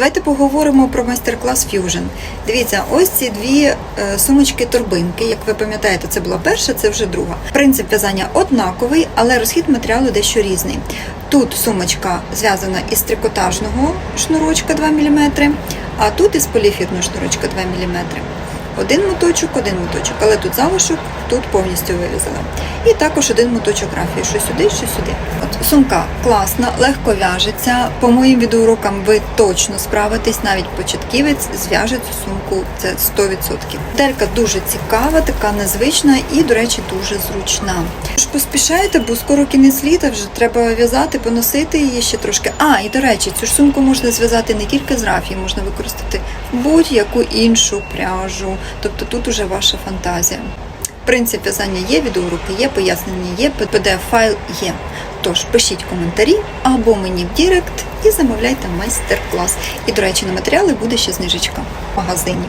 Давайте поговоримо про майстер-клас Fusion. Дивіться, ось ці дві е, сумочки-торбинки. Як ви пам'ятаєте, це була перша, це вже друга. Принцип в'язання однаковий, але розхід матеріалу дещо різний. Тут сумочка зв'язана із трикотажного шнурочка 2 мм, а тут із поліфірного шнурочка 2 мм. Один моточок, один моточок, але тут залишок, тут повністю вив'язала. І також один моточок графії, що сюди, що сюди. От сумка класна, легко в'яжеться. По моїм відеоурокам ви точно справитесь, навіть початківець зв'яже цю сумку, це 100%. Моделька дуже цікава, така незвична і, до речі, дуже зручна. Тож поспішайте, бо скоро кінець літа вже треба в'язати, поносити її ще трошки. А, і до речі, цю ж сумку можна зв'язати не тільки з рафії, можна використати будь-яку іншу пряжу. Тобто тут уже ваша фантазія. Принцип в'язання є, відеоуроки є, пояснення є, PDF-файл є. Тож пишіть коментарі або мені в Дірект і замовляйте майстер-клас. І, до речі, на матеріали буде ще знижечка в магазині.